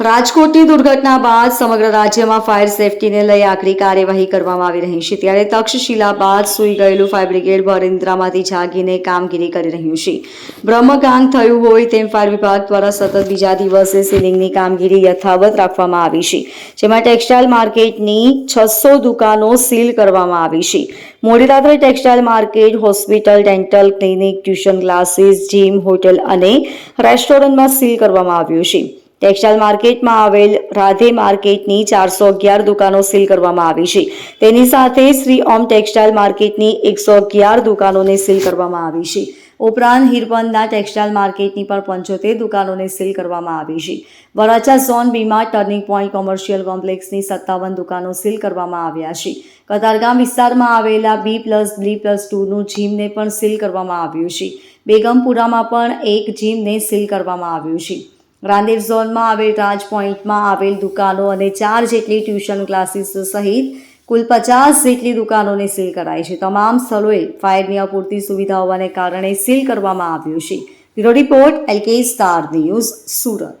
રાજકોટની દુર્ઘટના બાદ સમગ્ર રાજ્યમાં ફાયર સેફટીને લઈ આકરી કાર્યવાહી કરવામાં આવી રહી છે. ત્યારે તક્ષશિલા બાદ સૂઈ ગયેલું ફાયર બ્રિગેડ ભરેન્દ્રામાંથી જાગીને કામગીરી કરી રહ્યું છે. બ્રહ્મગાંગ થયું હોય તેમ ફાયર વિભાગ દ્વારા સતત બીજા દિવસે સીલિંગની કામગીરી યથાવત રાખવામાં આવી છે. જેમાં ટેક્સટાઇલ માર્કેટની છસો દુકાનો સીલ કરવામાં આવી છે. મોડી રાત્રે textile market hospital dental clinic tuition classes gym hotel અને રેસ્ટોરન્ટમાં સીલ કરવામાં આવ્યું છે. ટેક્સટાઇલ માર્કેટમાં આવેલ રાધે માર્કેટની ચારસો અગિયાર દુકાનો સીલ કરવામાં આવી છે. તેની સાથે શ્રી ઓમ ટેક્સટાઇલ માર્કેટની એકસો અગિયાર દુકાનોને સીલ કરવામાં આવી છે. ઉપરાંત હિરપંદના ટેક્સટાઇલ માર્કેટની પણ પંચોતેર દુકાનોને સીલ કરવામાં આવી છે. વરાછા ઝોન બીમાં ટર્નિંગ પોઈન્ટ કોમર્શિયલ કોમ્પ્લેક્સની સત્તાવન દુકાનો સીલ કરવામાં આવ્યા છે. કતારગામ વિસ્તારમાં આવેલા બી પ્લસ બી પ્લસ ટુનું જીમને પણ સીલ કરવામાં આવ્યું છે. બેગમપુરામાં પણ એક જીમને સીલ કરવામાં આવ્યું છે. રાંદેર ઝોનમાં આવેલ રાજ પોઈન્ટમાં આવેલ દુકાનો અને ચાર જેટલી ટ્યુશન ક્લાસીસ સહિત કુલ પચાસ જેટલી દુકાનોને સીલ કરાઈ છે. તમામ સ્થળોએ ફાયરની અપૂરતી સુવિધા હોવાને કારણે સીલ કરવામાં આવ્યું છે. Bureau report, LK star news, Surat.